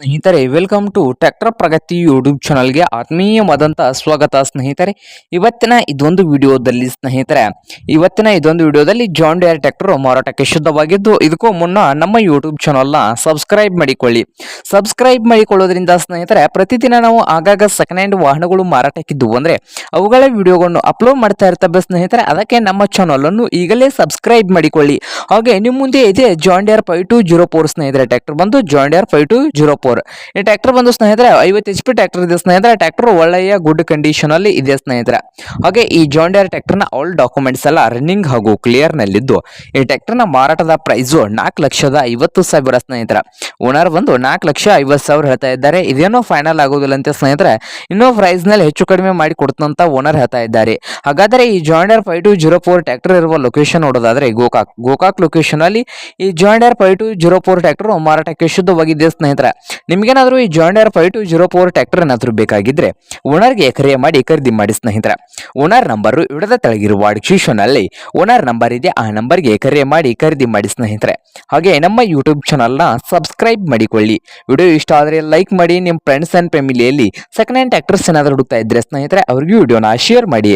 ಸ್ನೇಹಿತರೆ welcome to tractor Pragati YouTube ಚಾನಲ್ಗೆ ಆತ್ಮೀಯವಾದಂಥ ಸ್ವಾಗತ ಸ್ನೇಹಿತರೆ. ಇವತ್ತಿನ ಇದೊಂದು ವಿಡಿಯೋದಲ್ಲಿ ಸ್ನೇಹಿತರೆ, ಇವತ್ತಿನ ಇದೊಂದು ವಿಡಿಯೋದಲ್ಲಿ ಜಾನ್ ಡೇರ್ ಟ್ರ್ಯಾಕ್ಟರ್ ಮಾರಾಟಕ್ಕೆ ಶುದ್ಧವಾಗಿದ್ದು, ಇದಕ್ಕೂ ಮುನ್ನ ನಮ್ಮ ಯೂಟ್ಯೂಬ್ ಚಾನಲ್ನ ಸಬ್ಸ್ಕ್ರೈಬ್ ಮಾಡಿಕೊಳ್ಳಿ. ಸಬ್ಸ್ಕ್ರೈಬ್ ಮಾಡಿಕೊಳ್ಳೋದ್ರಿಂದ ಸ್ನೇಹಿತರೆ, ಪ್ರತಿದಿನ ನಾವು ಆಗಾಗ ಸೆಕೆಂಡ್ ಹ್ಯಾಂಡ್ ವಾಹನಗಳು ಮಾರಾಟಕ್ಕಿದ್ದು ಅಂದರೆ, ಅವುಗಳ ವಿಡಿಯೋಗಳನ್ನು ಅಪ್ಲೋಡ್ ಮಾಡ್ತಾ ಇರ್ತವೆ ಸ್ನೇಹಿತರೆ. ಅದಕ್ಕೆ ನಮ್ಮ ಚಾನಲನ್ನು ಈಗಲೇ ಸಬ್ಸ್ಕ್ರೈಬ್ ಮಾಡಿಕೊಳ್ಳಿ. ಹಾಗೆ ನಿಮ್ಮ ಮುಂದೆ ಇದೆ John Deere five two zero four ಸ್ನೇಹಿತರೆ. ಟ್ರ್ಯಾಕ್ಟರ್ ಬಂದು John Deere five two zero ಈ ಟ್ರ್ಯಾಕ್ಟರ್ ಬಂದು ಸ್ನೇಹಿತರೆ, ಐವತ್ತು ಎಚ್ ಪಿ ಟ್ರ್ಯಾಕ್ಟರ್ ಇದೆ. ಸ್ನೇಹಿತರೆ, ಟ್ರ್ಯಾಕ್ಟರ್ ಒಳ್ಳೆಯ ಗುಡ್ ಕಂಡೀಷನ್ ಅಲ್ಲಿ ಇದೆ ಸ್ನೇಹಿತರೆ. ಹಾಗೆ ಈ ಜಾನ್ ಡೇರ್ ಟ್ರ್ಯಾಕ್ಟರ್ನ ಆಲ್ ಡಾಕ್ಯುಮೆಂಟ್ಸ್ ಎಲ್ಲ ರನ್ನಿಂಗ್ ಹಾಗೂ ಕ್ಲಿಯರ್ ನಲ್ಲಿದ್ದು. ಈ ಟ್ರ್ಯಾಕ್ಟರ್ನ ಮಾರಾಟದ ಪ್ರೈಸು ನಾಲ್ಕು ಲಕ್ಷದ ಐವತ್ತು ಸಾವಿರ ಸ್ನೇಹಿತರೆ. ಓನರ್ ಬಂದು ನಾಲ್ಕು ಲಕ್ಷ ಐವತ್ತು ಸಾವಿರ ಹೇಳ್ತಾ ಇದ್ದಾರೆ. ಇದೇನೋ ಫೈನಲ್ ಆಗೋದಿಲ್ಲ ಅಂತ ಸ್ನೇಹಿತರೆ. ಇನ್ನೂ ಪ್ರೈಸ್ನಲ್ಲಿ ಹೆಚ್ಚು ಕಡಿಮೆ ಮಾಡಿ ಕೊಡ್ತಂತ ಓನರ್ ಹೇಳ್ತಾ ಇದ್ದಾರೆ. ಹಾಗಾದರೆ ಈ John Deere five two zero four tractor ಇರುವ ಲೊಕೇಶನ್ ನೋಡೋದಾದ್ರೆ ಗೋಕಾಕ್ ಗೋಕಾಕ್ ಲೊಕೇಶನ್ ಅಲ್ಲಿ ಈ John Deere five two zero four tractor ಮಾರಾಟಕ್ಕೆ ಶುದ್ಧವಾಗಿದೆ ಸ್ನೇಹಿತರೆ. ನಿಮ್ಗೇನಾದ್ರೂ ಈ John Deere five two zero four tractor ಏನಾದರೂ ಬೇಕಾಗಿದ್ದರೆ ಓನರ್ಗೆ ಕರೆ ಮಾಡಿ ಖರೀದಿ ಮಾಡಿ ಸ್ನೇಹಿತರೆ. ಓನರ್ ನಂಬರು ಇಡದ ತೆಳಗಿರುವ ಡಿಸ್ಕ್ರಿಪ್ಷನ್ ಅಲ್ಲಿ ಓನರ್ ನಂಬರ್ ಇದೆ, ಆ ನಂಬರ್ಗೆ ಕರೆ ಮಾಡಿ ಖರೀದಿ ಮಾಡಿ ಸ್ನೇಹಿತರೆ. ಹಾಗೆ ನಮ್ಮ ಯೂಟ್ಯೂಬ್ ಚಾನಲ್ನ ಸಬ್ಸ್ಕ್ರೈಬ್ ಮಾಡಿಕೊಳ್ಳಿ. ವಿಡಿಯೋ ಇಷ್ಟ ಆದರೆ ಲೈಕ್ ಮಾಡಿ ನಿಮ್ಮ ಫ್ರೆಂಡ್ಸ್ ಆ್ಯಂಡ್ ಫ್ಯಾಮಿಲಿಯಲ್ಲಿ ಸೆಕೆಂಡ್ ಹ್ಯಾಂಡ್ ಟ್ಯಾಕ್ಟರ್ಸ್ ಏನಾದರೂ ಹುಡುಕ್ತಾ ಇದ್ದರೆ ಸ್ನೇಹಿತರೆ, ಅವ್ರಿಗೂ ವಿಡಿಯೋನ ಶೇರ್ ಮಾಡಿ.